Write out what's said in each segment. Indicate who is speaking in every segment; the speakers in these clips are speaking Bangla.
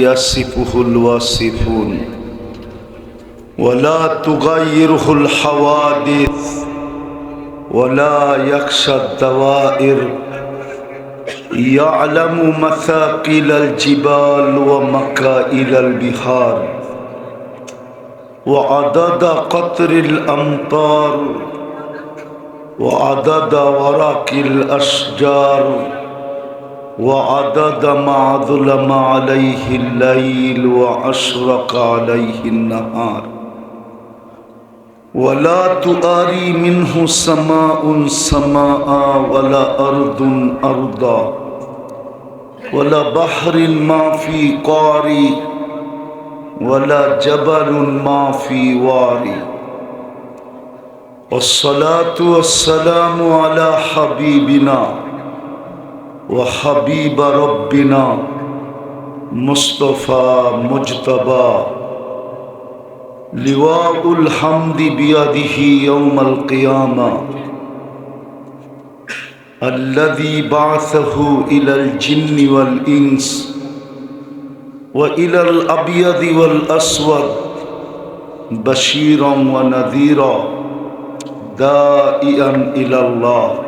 Speaker 1: يصفه الواصفون ولا تغيره الحوادث ولا يخشى الدوائر. يعلم مثاقل الجبال ومكائل البحار وعدد قطر الأمطار وعدد ورق الأشجار. وعدد ما ظلم عليه الليل وأشرق عليه النهار. ولا تؤاري منه سماء سماء ولا أرض أرضا. ولا بحر ما في قاري. ولا جبل ما في واري. والصلاة والسلام على حبيبنا وحبيب ربنا مصطفى مجتبى. لواء الحمد بيده يوم القيامة. الذي بعثه إلى الجن والإنس وإلى الأبيض والأسود بشيرا ونذيرا دائيا إلى الله.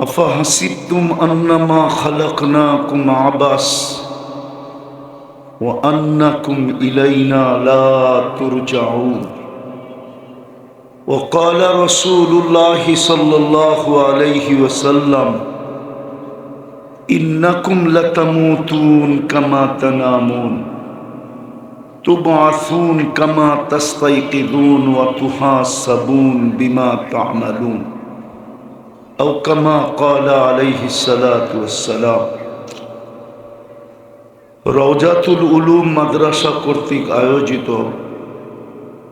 Speaker 1: أفحسبتم أنما خلقناكم عبس وأنكم إلينا لا ترجعون. وقال رسول الله صلى الله عليه وسلم إنكم لتموتون كما تنامون تبعثون كما تستيقظون وتحاسبون بما تعملون. أو كما قال عليه الصلاة والسلام রওজাতুল উলুম মাদ্রাসা কর্তৃক আয়োজিত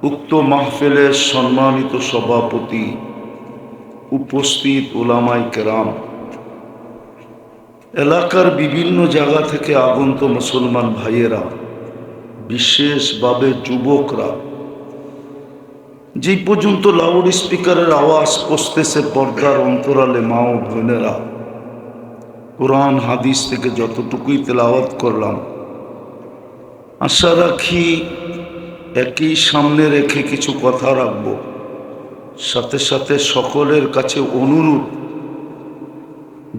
Speaker 1: উক্ত মাহফিলের সম্মানিত সভাপতি উপস্থিত ওলামাই কেরাম এলাকার বিভিন্ন জায়গা থেকে আগন্ত মুসলমান ভাইয়েরা বিশেষভাবে যুবকরা যে পর্যন্ত লাউড স্পিকারের আওয়াজ পৌঁছতেছে পর্দার অন্তরালে মা ও বোনেরা, কোরআন, হাদিস থেকে যতটুকুই তেলাওয়াত করলাম, আশা রাখি একই সামনে রেখে কিছু কথা রাখব। সাথে সাথে সকলের কাছে অনুরোধ,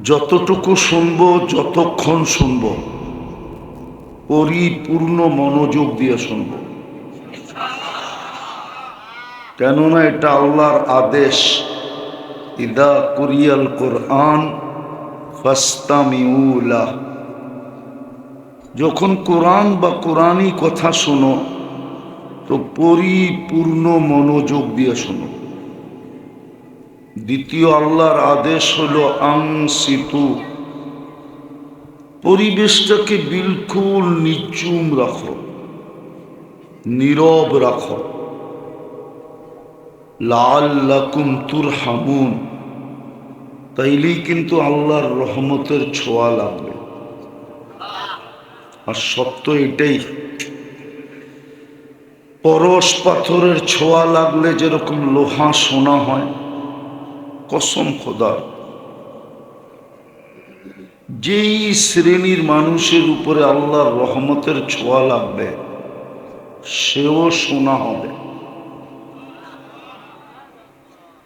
Speaker 1: যতটুকু শুনব, যতক্ষণ শুনব, পরিপূর্ণ মনোযোগ দিয়ে শুনব। কেননা এটা আল্লাহর আদেশ। ইদা কুরিয়াল কোরআন ফাস্তামিউলা যখন কোরআন বা কোরআনই কথা শোনো, তো পরিপূর্ণ মনোযোগ দিয়ে শোনো। দ্বিতীয় আল্লাহর আদেশ হলো আংসিতু। পরিবেশটাকে বিলকুল নিচুম রাখো, নীরব রাখো। লাল্লাকুম তুরহামুন। তাইলেই কিন্তু আল্লাহর রহমতের ছোঁয়া লাগবে। আর সত্য এটাই, পরশ পাথরের ছোঁয়া লাগলে যেরকম লোহা সোনা হয়, কসম খোদার। যেই শ্রেণির মানুষের উপরে আল্লাহর রহমতের ছোঁয়া লাগবে, সেও সোনা হবে।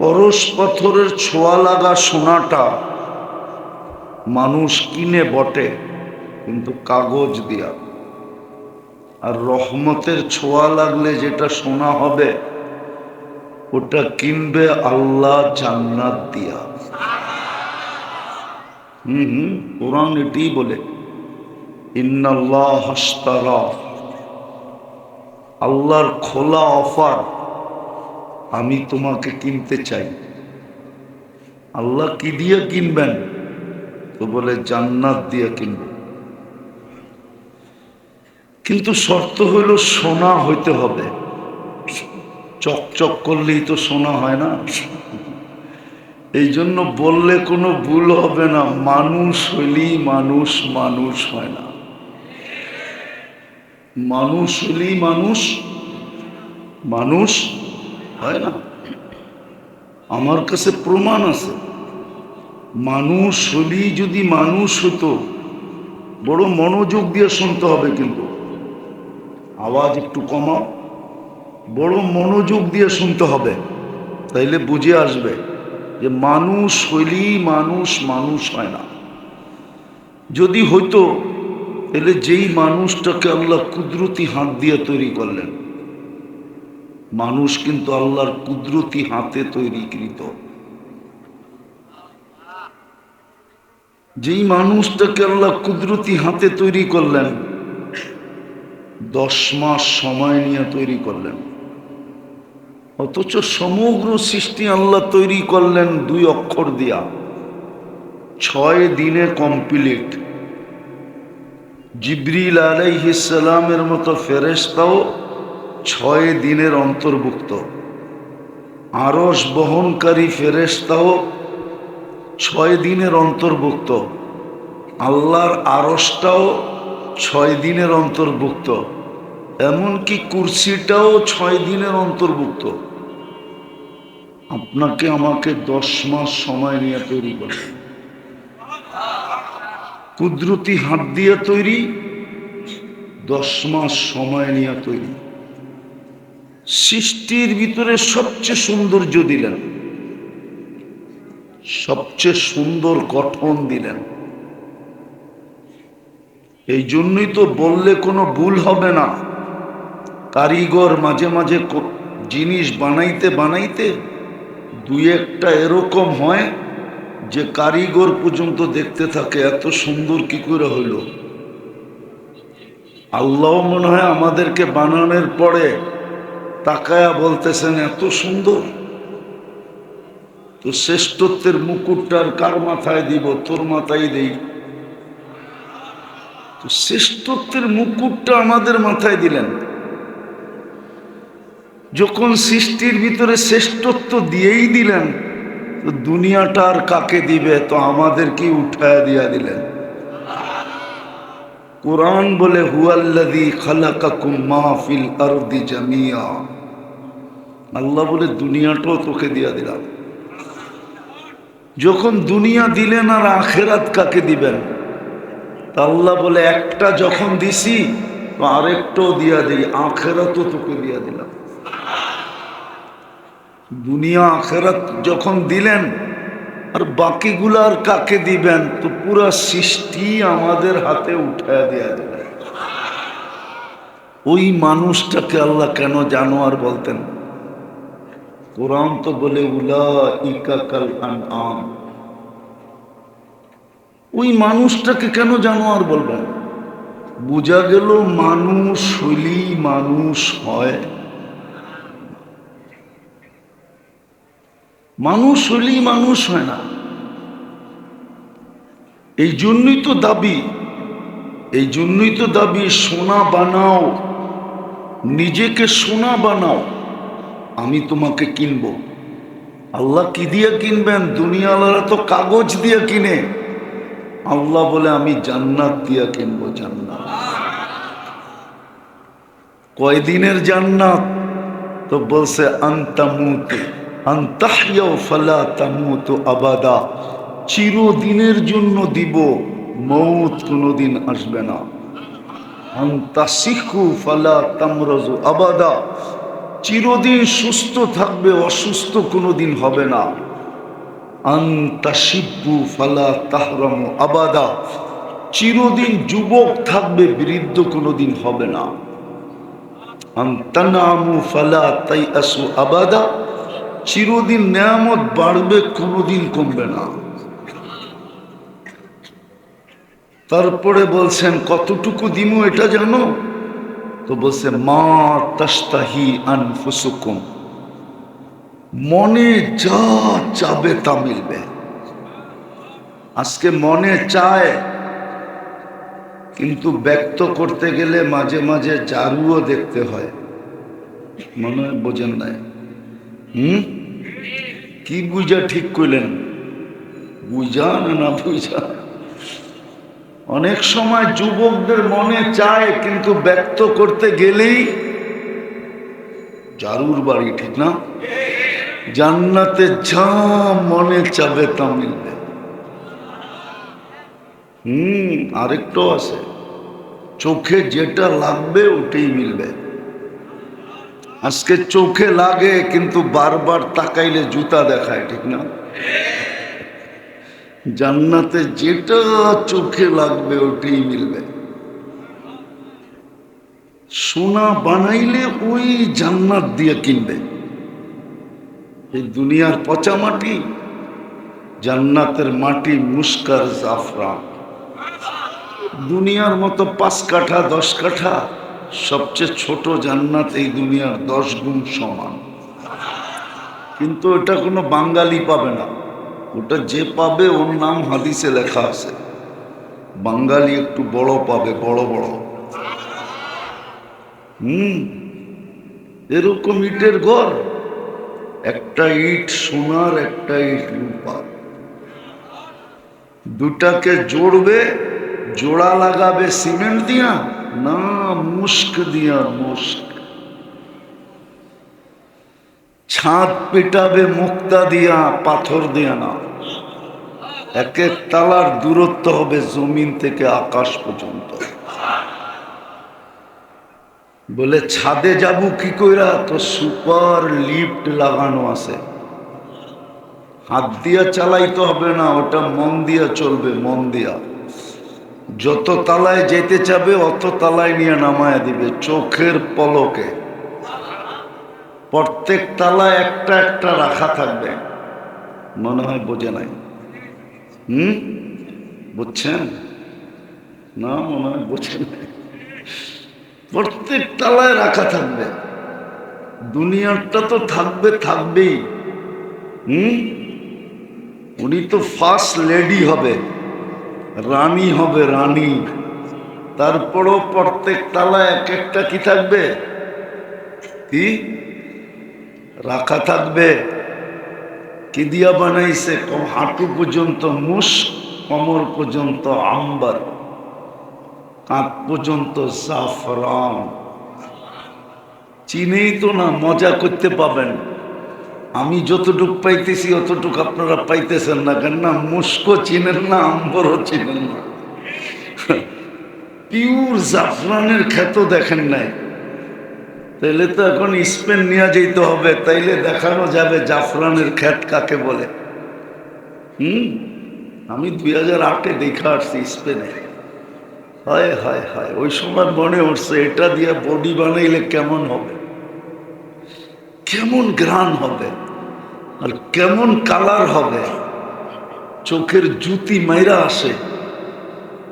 Speaker 1: পরশ পাথরের ছোঁয়া লাগা সোনাটা মানুষ কিনে বটে, কিন্তু কাগজ দিয়া। আর রহমতের ছোঁয়া লাগলে যেটা সোনা হবে, ওটা কিনবে আল্লাহ জান্নাত দিয়া। হম হম, কোরআন এটি বলে, ইন্নাল্লাহ হাস্তারা। আল্লাহর খোলা অফার আমি তোমাকে কিনতে চাই। আল্লাহ কি দিয়ে কিনবেন? তো বলে, জান্নাত দিয়ে কিনব। কিন্তু শর্ত হইল, সোনা হইতে হবে। চকচক করলেই তো সোনা হয় না। এই জন্য বললে কোনো ভুল হবে না। মানুষ হইলেই মানুষ মানুষ হয় না। মানুষ হইলেই মানুষ মানুষ হয় না। আমার কাছে প্রমাণ আছে। মানুষ হলেই যদি মানুষ হতো, বড় মনোযোগ দিয়ে শুনতে হবে কিন্তু। আওয়াজ একটু কমাও। বড় মনোযোগ দিয়ে শুনতে হবে। তাইলে বুঝে আসবে যে মানুষ হইলেই মানুষ মানুষ হয় না। যদি হইতো তাহলে যেই মানুষটাকে আল্লাহ কুদরতি হাত দিয়ে তৈরি করলেন মানুষ কিন্তু আল্লাহর কুদরতি হাতে তৈরিকৃত। যেই মানুষটাকে আল্লাহ কুদরতি হাতে তৈরি করলেন, দশ মাস সময় নিয়ে তৈরি করলেন। অথচ সমগ্র সৃষ্টি আল্লাহ তৈরি করলেন দুই অক্ষর দিয়া। ছয় দিনে কমপ্লিট। জিব্রিল আলাইহিসালামের মতো ফেরেস্তাও ছয় দিনের অন্তর্ভুক্ত। আরস বহনকারী ফেরেস্তাও ছয় দিনের অন্তর্ভুক্ত। আল্লাহর আরসটাও ছয় দিনের অন্তর্ভুক্ত। এমনকি কুর্সিটাও ছয় দিনের অন্তর্ভুক্ত। আপনাকে আমাকে দশ মাস সময় নিয়ে তৈরি করবে কুদরতি হাত দিয়ে তৈরি, দশ মাস সময় নিয়ে তৈরি। সৃষ্টির ভিতরে সবচেয়ে সৌন্দর্য দিলেন। সবচেয়ে সুন্দর গঠন দিলেন। এই জন্যই তো বললে কোনো ভুল হবে না। কারিগর মাঝে মাঝে জিনিস বানাইতে বানাইতে দুই একটা এরকম হয় যে কারিগর পর্যন্ত দেখতে থাকে, এত সুন্দর কি করে হইল। আল্লাহ মনে হয় আমাদেরকে বানানোর পরে তাকায়া বলতেছেন, এত সুন্দর। তো শ্রেষ্ঠত্বের মুকুটটার কার মাথায় দিব? তোর মাথায় দেই। তো শ্রেষ্ঠত্বের মুকুটটা আমাদের মাথায় দিলেন। যখন সৃষ্টির ভিতরে শ্রেষ্ঠত্ব দিয়েই দিলেন, তো দুনিয়াটা আর কাকে দিবে? তো আমাদেরকে উঠায় দিয়া দিলেন। কোরআন বলে হুয়াল্লাদি আল্লাহ বলে, দুনিয়াটাও তোকে দিয়া দিলাম। যখন দুনিয়া দিলেন আর আখেরাত কাকে দিবেন? তা আল্লাহ বলে, একটা যখন দিছি, তো আরেকটাও দিয়া দিই, আখেরাতও তোকে দিয়া দিলাম। দুনিয়া আখেরাত যখন দিলেন আর বাকিগুলার কাকে দিবেন? তো পুরো সৃষ্টি আমাদের হাতে উঠায় দেয়া দিলেন ওই মানুষটাকে আল্লাহ কেন জানোয়ার বলতেন? কোরআন তো বলে উলা ইকাকাল আম ওই মানুষটাকে কেন জানোয়ার বলবেন? বোঝা গেল মানুষ হইলেই মানুষ হয়। মানুষ হইলেই মানুষ হয় না। এই জন্যই তো দাবি, এই জন্যই তো দাবি, সোনা বানাও, নিজেকে সোনা বানাও, আমি তোমাকে কিনব। আল্লাহ কি দিয়ে কিনবেন? দুনিয়ালারা তো কাগজ দিয়ে কিনে। আল্লাহ বলে, আমি জান্নাত দিয়ে কিনবো জান্নাত। কয়দিনের জান্নাত? তো বলছে আন্তামুতে আন্তাহিয়াও ফালা তামুতু আবাদা। চিরদিনের জন্য দিব, মৌত কোনোদিন আসবে না। আন্তা শিখু ফালা তামরজু আবাদা। চিরদিন সুস্থ থাকবে, অসুস্থ কোনোদিন হবে না। আন্তা শিব্বু ফালা তাহরম আবাদা। চিরদিন যুবক থাকবে, বৃদ্ধ কোনোদিন হবে না। আন্তানামু ফালা তাই আসু আবাদা। চিরদিন নেয়ামত বাড়বে, কোনোদিন কমবে না। তারপরে বলছেন, কতটুকু দিমু এটা জানো? তো বলছে, মা তাস্তাহি আনফুসুকুম। মনে যা চাবে তা মিলবে। আজকে মনে চায়, কিন্তু ব্যক্ত করতে গেলে মাঝে মাঝে জারুও দেখতে হয়। মনে হয় বোঝেন নাই। হুম? কি বুঝা ঠিক করলেন বুঝা না বুঝা? অনেক সময় যুবকদের মনে চায়, কিন্তু ব্যক্ত করতে গেলেই জারুর বাড়ি, ঠিক না? জান্নাতে যা মনে চাবে তা মিলবে। হুম, আরেকটাও আছে। চোখে যেটা লাগবে ওটাই মিলবে। আজকে চোখে লাগে, কিন্তু বারবার তাকাইলে জুতা দেখায়, ঠিক না? জান্নাতে যেটা চোখে লাগবে ওটাই মিলবে। সোনা বানাইলে ওই জান্নাত দিয়ে কিনবে। এই দুনিয়ার পচা মাটি, জান্নাতের মাটি মুস্কার জাফরান। দুনিয়ার মতো পাঁচ কাঠা, দশ কাঠা সবচেয়ে ছোট জান্নাত এই দুনিয়ার দশ গুণ সমান। কিন্তু এটা কোনো বাঙালি পাবে না। ওটা যে পাবে ওর নাম হাদিসে লেখা আছে। বাঙালি একটু বড় পাবে, বড় বড়। হুম, এরকম ইটের ঘর। একটা ইট সোনার, একটা ইট রূপার। দুটাকে জোড়বে, জোড়া লাগাবে, সিমেন্ট দিয়া না মুস্ক দিয়া মুস্ক ছাদ পেটাবে মুক্তা দিয়া, পাথর দিয়া না। এক এক তালার দূরত্ব হবে জমিন থেকে আকাশ পর্যন্ত। বলে, ছাদে যাব কি কইরা? তো সুপার লিফট লাগানো আছে। হাত দিয়া চালাইতে হবে না, ওটা মন দিয়া চলবে, মন দিয়া। যত তালায় যেতে চাবে, অত তালায় নিয়ে নামায় দিবে চোখের পলকে। প্রত্যেক তালায় একটা একটা রাখা থাকবে। মনে হয় বোঝে নাই। হুম? বুঝছেন? না, মনে হয় বোঝেন নাই। প্রত্যেক তালায় রাখা থাকবে। দুনিয়ারটা তো থাকবে, থাকবেই। হুম? উনি তো ফার্স্ট লেডি হবে। রানী হবে রানী। তারপরও প্রত্যেক তালায় এক একটা কি থাকবে? কি? রাখা থাকবে। কি দিয়া বানাইছে? হাঁটু পর্যন্ত মুস কমর পর্যন্ত আম্বার, কাঁধ পর্যন্ত জাফরান। চিনেই তো না, মজা করতে পাবেন। আমি যতটুক পাইতেছি, অতটুক আপনারা পাইতেছেন না কেন না মুস্কো চিনেন না আম্বরও চিনেন না। পিওর জাফরানের খ্যাত দেখেন নাই। তাইলে তো এখন স্পেন নিয়ে যেতে হবে, তাইলে দেখানো যাবে জাফরানের খ্যাত কাকে বলে। হুম? আমি দুই হাজার আটে দেখা আসছি স্পেনে। হায় হায় হায়, ওই সময় মনে উঠছে, এটা দিয়ে বডি বানাইলে কেমন হবে? কেমন গ্রান হবে আর কেমন কালার হবে। চোখের জুতি মাইরা আসে।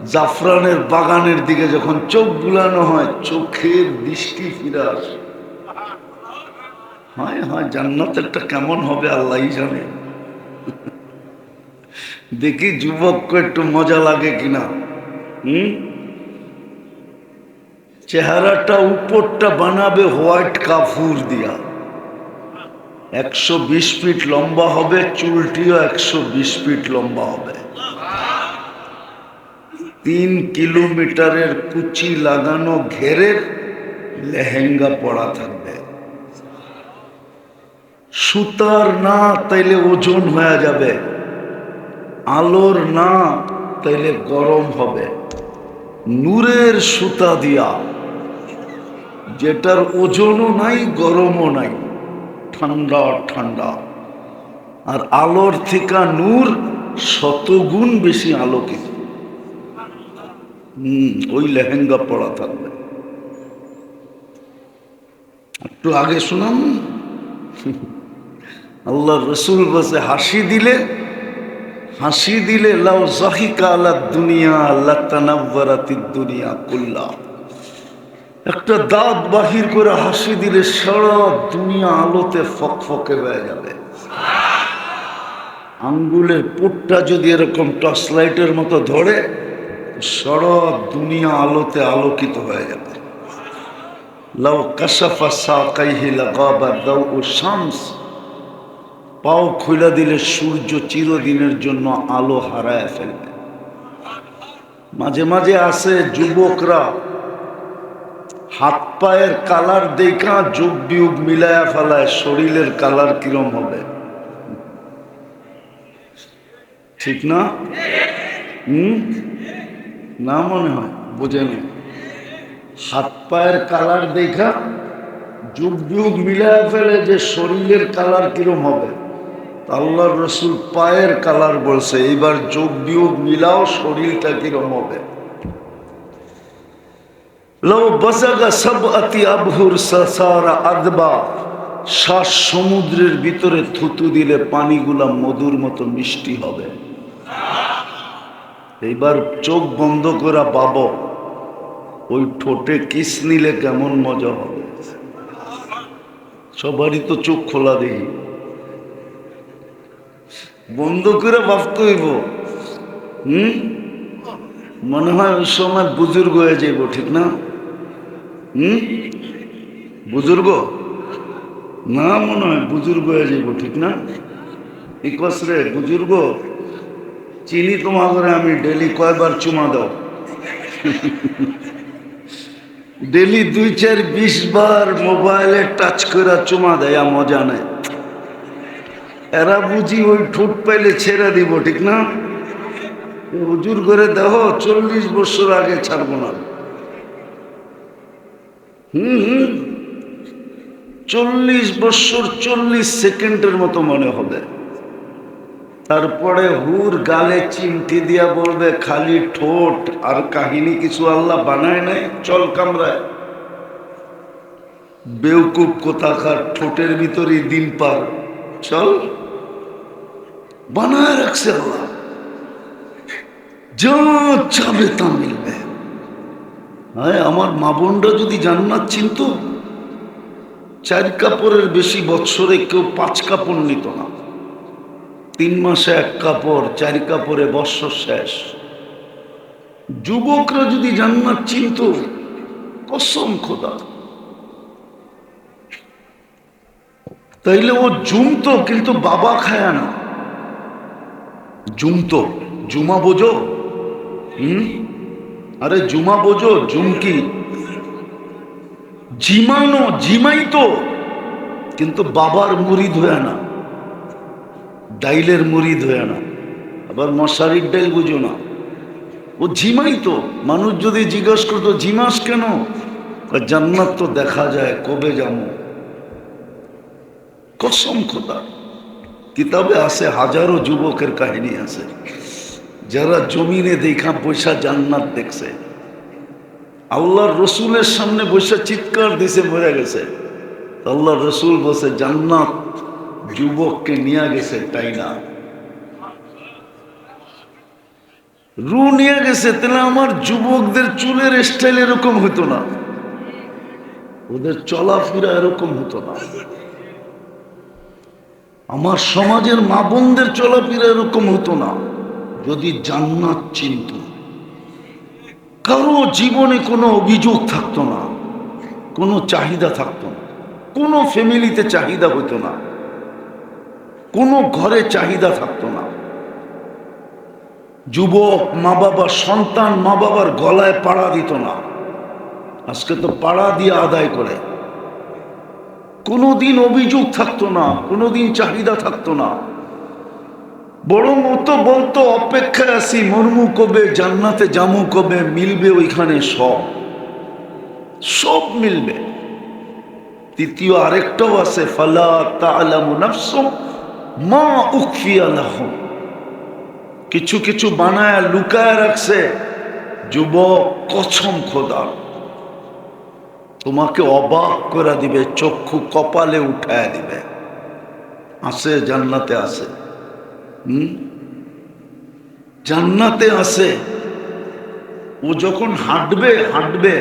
Speaker 1: জাফরানের বাগানের দিকে যখন চোখ বুলানো হয়, চোখের দৃষ্টি ফিরে আসে। হয় হয় জান্নাতেরটা কেমন হবে আল্লাহ জানে। দেখি যুবককে একটু মজা লাগে কিনা। হুম? চেহারাটা উপরটা বানাবে হোয়াইট কাফুর দিয়া। একশো বিশ ফিট লম্বা হবে, চুলটিও একশো বিশ ফিট লম্বা হবে। তিন কিলোমিটারের কুচি লাগানো ঘেরের লেহেঙ্গা পড়া থাকবে। সুতার না, তাইলে ওজন হয়ে যাবে। আলোর না, তাইলে গরম হবে। নূরের সুতা দিয়া, যেটার ওজনও নাই, গরমও নাই। ঠান্ডা ঠান্ডা। আর আলোর থেকে নূর শতগুণ বেশি আলোকিত। হম, ওই লেহেঙ্গা পড়া থাকবে। একটু আগে শুনাম আল্লাহ রসুল বসে হাসি দিলে হাসি দিলে, লাউ জাহিকা আল্লাহ দুনিয়া আল্লাহ তানাব্বারাতি দুনিয়া কুল্লা। একটা দাঁত বাহির করে হাসি দিলে সারা দুনিয়া আলোতে ফকফকে হয়ে যাবে। আঙ্গুলের পুটটা যদি এরকম টর্চ লাইটের মতো ধরে সারা দুনিয়া আলোতে আলোকিত হয়ে যাবে। লাউ কাশাফা সাকাইহি লাগাবা দাউ শামস। পাও খুলে দিলে সূর্য চিরদিনের জন্য আলো হারায় ফেলবে। মাঝে মাঝে আসে যুবকরা হাত পায়ের কালার দেখা, যুগ বিয়োগ মিলায়া ফেলায় শরীরের কালার কিরম হবে? ঠিক না? হুম? না মনে হয় বোঝেনি হাত পায়ের কালার দেখা, যুগ যুগ মিলায় ফেলে যে শরীরের কালার কিরম হবে? আল্লাহর রসুল পায়ের কালার বলছে, এইবার যোগ বিয়োগ মিলাও, শরীরটা কিরম হবে? লও বসাগা সব অতি আবহুর সারা আদবা। শ্বাস সমুদ্রের ভিতরে থুতু দিলে পানিগুলা মধুর মতো মিষ্টি হবে। এইবার চোখ বন্ধ করা পাব ওই ঠোঁটে কিস নিলে কেমন মজা হবে? সবারই তো চোখ খোলা দেখি। বন্ধ করে ভাবতে হইব হুম? মনে হয় ওই সময় বুজুর্গ হয়ে যাইব, ঠিক না? হুম? বুজুর্গ? না মনে হয় বুজুর্গ হয়ে যাইব ঠিক না? ইকস রে, বুজুর্গ, চিনি ঘরে আমি ডেলি কয়বার চুমা দাও। ডেলি দুই চার বিশ বার মোবাইলে টাচ করে চুমা দেয়া মজা নেই। এরা বুঝি ওই ঠোঁট পাইলে ছেড়ে দিব, ঠিক না? হুজুর করে দেহ চল্লিশ বছর আগে ছাড়বো না। হুম। চল্লিশ বছর, চল্লিশ সেকেন্ডের মতো মনে হবে। তারপরে হুর গালে চিমটি দিয়া বলবে, খালি ঠোঁট আর কাহিনী কিছু আল্লাহ বানায় নাই, চল কামরায়। বেউকুব কোথাকার ঠোঁটের ভিতরে দিন পার। চল, বানায় রাখছে আল্লাহ। যা চাবে তা মিলবে। হ্যাঁ আমার মা বোনরা যদি জান্নাত চিনত, চার কাপড়ের বেশি বৎসরে কেউ পাঁচ কাপড় নিত না। তিন মাসে এক কাপড়, চার কাপড়ে বৎসর শেষ। যুবকরা যদি জান্নাত চিনত, কসম খোদা। তাইলে ও জুমতো কিন্তু বাবা খায় না। জুমতো জুমা বোঝো? হুম? আরে জুমা বোঝো জুমকি জিমানো, জিমাই তো। কিন্তু বাবার মুড়ি হয়ে না। ডাইলের মুড়ি হয়ে না। আবার মশারির ডাইল বুঝো না। ও ঝিমাই তো। মানুষ যদি জিজ্ঞাসা করতো, জিমাস কেন? জান্নাত তো দেখা যায়, কবে যাব? কসম খোদা। কিতাবে আছে, হাজারো যুবকের কাহিনী আছে। যারা জমিনে দেখা পয়সা জান্নাত দেখছে, আল্লাহর রসুলের সামনে বসে চিৎকার দিছে, মরে গেছে। আল্লাহর রসুল বসে জান্নাত যুবককে নিয়ে গেছে, তাই না? রু নিয়ে গেছে, তাহলে আমার যুবকদের চুলের স্টাইল এরকম হতো না। ওদের চলাফেরা এরকম হতো না। আমার সমাজের মা বোনদের চলাফেরা এরকম হতো না। যদি জান্নাত চিনত, কারও জীবনে কোনো অভিযোগ থাকতো না, কোনো চাহিদা থাকতো না, কোনো ফ্যামিলিতে চাহিদা হতো না, কোনো ঘরে চাহিদা থাকতো না। যুবক, মা বাবা, সন্তান, মা বাবার গলায় পাড়া দিত না। আজকে তো পাড়া দিয়ে আদায় করে। কোনোদিন অভিযোগ থাকতো না, কোনোদিন চাহিদা থাকতো না। বরং ও তো বলতো অপেক্ষায় আসি মর্মু কবে, জান্নাতে জামু কবে, মিলবে ওইখানে সব। সব মিলবে। তৃতীয় আরেকটাও আছে, ফালা মা কিছু কিছু বানায় লুকায় রাখছে, যুবক কছম খোদার তোমাকে অবাক করে দিবে, চক্ষু কপালে উঠায় দিবে। আছে জান্নাতে হুম জান্নাতে আছে। ও যখন হাঁটবে হাঁটবে,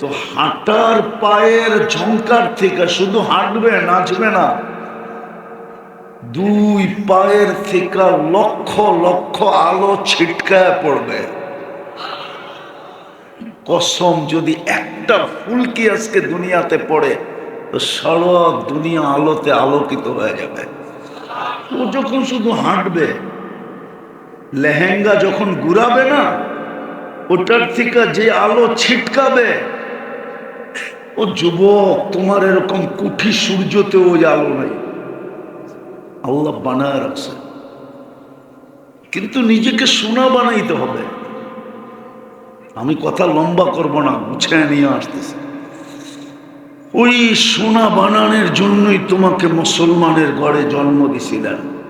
Speaker 1: তো হাঁটার পায়ের ঝঙ্কার থেকে শুধু হাঁটবে, নাচবে না, দুই পায়ের থেকে লক্ষ লক্ষ আলো ছিটকায় পড়বে। কসম যদি একটা ফুলকি আজকে দুনিয়াতে পড়ে, তো সারা দুনিয়া আলোতে আলোকিত হয়ে যাবে। ও যখন শুধু হাঁটবে, লেহেঙ্গা যখন ঘুরাবে না, ওটার থেকে যে আলো ছিটকাবে, ও যুবক, তোমার এরকম কুঠি সূর্যতে ওই আলো নাই। আল্লাহ বানায় রাখছে। কিন্তু নিজেকে সোনা বানাইতে হবে। আমি কথা লম্বা করব না, গুছিয়ে নিয়ে আসতেছি। ওই সোনা বানানোর জন্যই তোমাকে মুসলমানের ঘরে জন্ম দিছিলেন।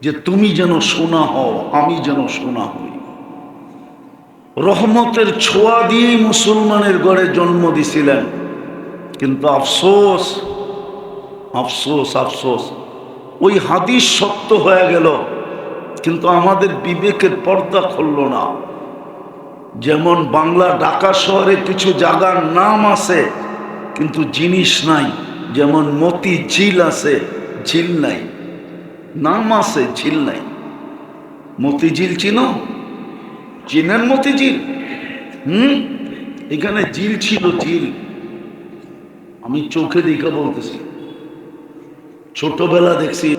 Speaker 1: যে তুমি যেন সোনা হও, আমি যেন সোনা হই। রহমতের ছোঁয়া দিয়েই মুসলমানের ঘরে জন্ম দিছিলেন। কিন্তু আফসোস আফসোস আফসোস, ওই হাদিস সত্য হয়ে গেল। কিন্তু আমাদের বিবেকের পর্দা খুলল না। যেমন বাংলা ঢাকা শহরে কিছু জায়গার নাম আছে, কিন্তু জিনিস নাই। যেমন মতি ঝিল আছে, ঝিল নাই। নাম আছে, ঝিল নাই। মতিঝিল চিনো? চিনেন মতিঝিল হুম? এখানে ঝিল ছিল, ঝিল। আমি চোখে দেখে বলতেছি। ছোটবেলা দেখছি।